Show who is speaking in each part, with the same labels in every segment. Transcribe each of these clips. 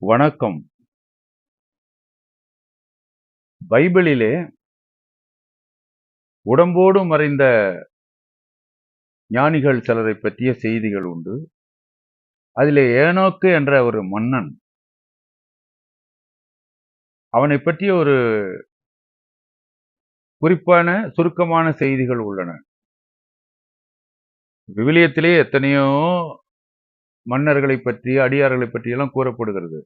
Speaker 1: வணக்கம். பைபிளிலே உடம்போடு மறைந்த ஞானிகள் சிலரை பற்றிய செய்திகள் உண்டு. அதிலே ஏனோக்கு என்ற ஒரு மன்னன் அவனை பற்றிய ஒரு குறிப்பான சுருக்கமான செய்திகள் உள்ளன. விவிலியத்திலே எத்தனையோ மன்னர்களை பற்றி அடியார்களை பற்றி எல்லாம் கூறப்படுகிறது.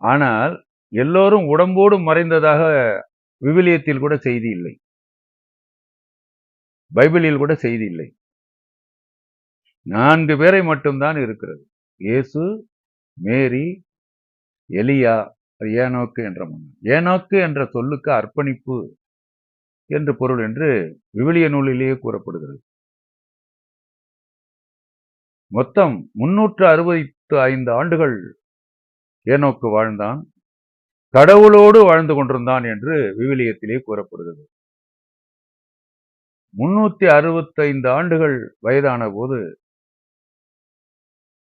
Speaker 1: ஆனால் எல்லோரும் உடம்போடு மறைந்ததாக விவிலியத்தில் கூட செய்தி இல்லை. பைபிளில் கூட செய்தி இல்லை. நான்கு பேரை மட்டும்தான் இருக்கிறது. இயேசு மேரி எலியா ஏனோக்கு என்ற மன்னன். ஏனோக்கு என்ற சொல்லுக்கு அர்ப்பணிப்பு என்று பொருள் என்று விவிலிய நூலிலேயே கூறப்படுகிறது. மொத்தம் முன்னூற்று அறுபத்து ஐந்து ஆண்டுகள் ஏனோக்கு வாழ்ந்தான் கடவுளோடு வாழ்ந்து கொண்டிருந்தான் என்று விவிலியத்திலே கூறப்படுகிறது. முன்னூத்தி அறுபத்தைந்து ஆண்டுகள் வயதான போது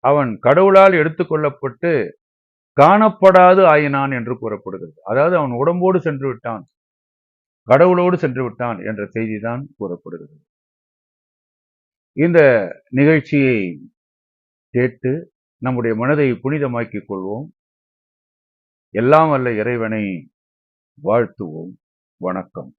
Speaker 1: அவன் கடவுளால் எடுத்துக்கொள்ளப்பட்டு காணப்படாது ஆயினான் என்று கூறப்படுகிறது. அதாவது அவன் உடம்போடு சென்று விட்டான் கடவுளோடு சென்று விட்டான் என்ற செய்திதான் கூறப்படுகிறது. இந்த நிகழ்ச்சியை கேட்டு நம்முடைய மனதை புனிதமாக்கிக் கொள்வோம். எல்லாம் அல்ல இறைவனை வாழ்த்துவோம். வணக்கம்.